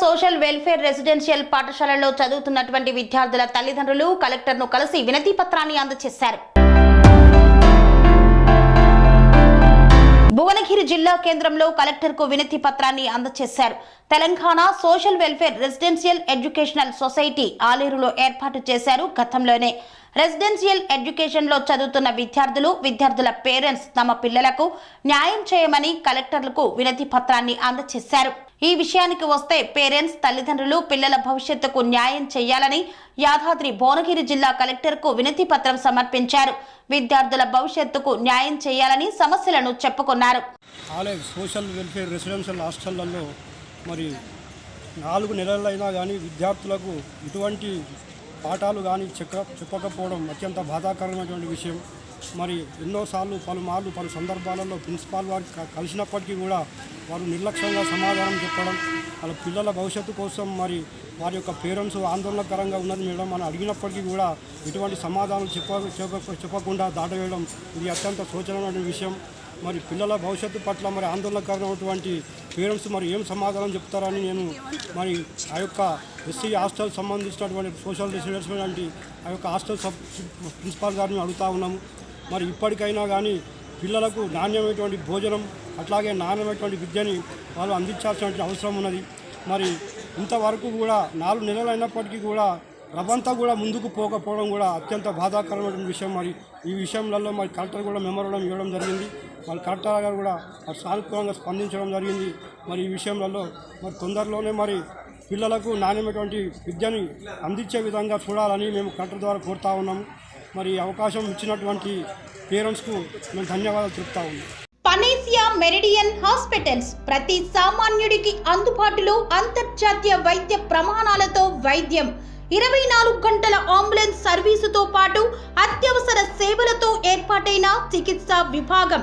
Social welfare residential పాఠశాలలో చదువుతున్నటువంటి విద్యార్థుల తల్లిదండ్రులు కలెక్టర్ను కలిసి వినతి పత్రాన్ని అందజేశారు భువనగిరి జిల్లా కేంద్రంలో కలెక్టర్కు వినతి పత్రాన్ని అందజేశారు Telangana social welfare residential educational society ఆలేరులో ఏర్పాటు చేశారు. గతంలోనే రెసిడెన్షియల్ ఎడ్యుకేషన్లో చదువుతున్న విద్యార్థులు విద్యార్థుల పేరెంట్స్ తమ పిల్లలకు న్యాయం చేయమని కలెక్టర్లకు వినతి పత్రాన్ని అందజేశారు ఈ విషయానికి వస్తే పేరెంట్స్ తల్లిదండ్రులు పిల్లల భవిష్యత్తుకు న్యాయం చేయాలని యాదాద్రి భువనగిరి జిల్లా కలెక్టర్కు వినతి పత్రం సమర్పించారు. విద్యార్థుల భవిష్యత్తుకు న్యాయం చేయాలని సమస్యలను చెప్పుకున్నారు. సోషల్ వెల్ఫేర్ రెసిడెన్షియల్ హాస్టళ్ళలో మరి నాలుగు నెలలైనా కానీ విద్యార్థులకు ఇటువంటి పాఠాలు కానీ చెక్క చెప్పకపోవడం అత్యంత బాధాకరమైనటువంటి విషయం. మరి ఎన్నోసార్లు పలుమార్లు పలు సందర్భాలలో ప్రిన్సిపాల్ వారికి కలిసినప్పటికీ కూడా వారు నిర్లక్ష్యంగా సమాధానం చెప్పడం వాళ్ళ పిల్లల భవిష్యత్తు కోసం మరి వారి యొక్క పేరెంట్స్ ఆందోళనకరంగా ఉన్నది మేడం మనం అడిగినప్పటికీ కూడా ఎటువంటి సమాధానం చెప్ప చెప్ప- చెప్పకుండా దాటవేయడం ఇది అత్యంత శోచనమైన విషయం. మరి పిల్లల భవిష్యత్తు పట్ల మరి ఆందోళనకరమైనటువంటి పేరెంట్స్ మరి ఏం సమాధానం చెప్తారని నేను మరి ఆ యొక్క ఎస్సీ హాస్టల్ సంబంధించినటువంటి సోషల్ రెసిడెన్స్ వంటి ఆ యొక్క హాస్టల్ సబ్ ప్రిన్సిపాల్ గారిని అడుగుతా ఉన్నాము. మరి ఇప్పటికైనా కానీ పిల్లలకు నాణ్యమైనటువంటి భోజనం అట్లాగే నాణ్యమైనటువంటి విద్యని వాళ్ళు అందించాల్సినటువంటి అవసరం ఉన్నది. మరి ఇంతవరకు కూడా నాలుగు నెలలు అయినప్పటికీ కూడా రవంతా కూడా ముందుకు పోకపోవడం కూడా అత్యంత బాధాకరమైన విషయం. మరి ఈ విషయంలో మరి కలెక్టర్ కూడా మెమోరడం ఇవ్వడం జరిగింది. మరి కలెక్టర్ గారు కూడా మరి సానుకూలంగా స్పందించడం జరిగింది. మరి ఈ విషయంలో మరి తొందరలోనే మరి పిల్లలకు నాణ్యమైనటువంటి విద్యని అందించే విధంగా చూడాలని మేము కలెక్టర్ ద్వారా కోరుతా ఉన్నాము. మరి అవకాశం ఇచ్చినటువంటి పేరెంట్స్కు మేము ధన్యవాదాలు చెప్తా ఉన్నాం పనేసియా మెరిడియన్ హాస్పిటల్స్ ప్రతి సామాన్యుడికి అందుబాటులో అంతర్జాతీయ వైద్య ప్రమాణాలతో వైద్యం. ఇరవై నాలుగు గంటల అంబులెన్స్ సర్వీసుతో పాటు అత్యవసర సేవలతో ఏర్పాటైన చికిత్సా విభాగం.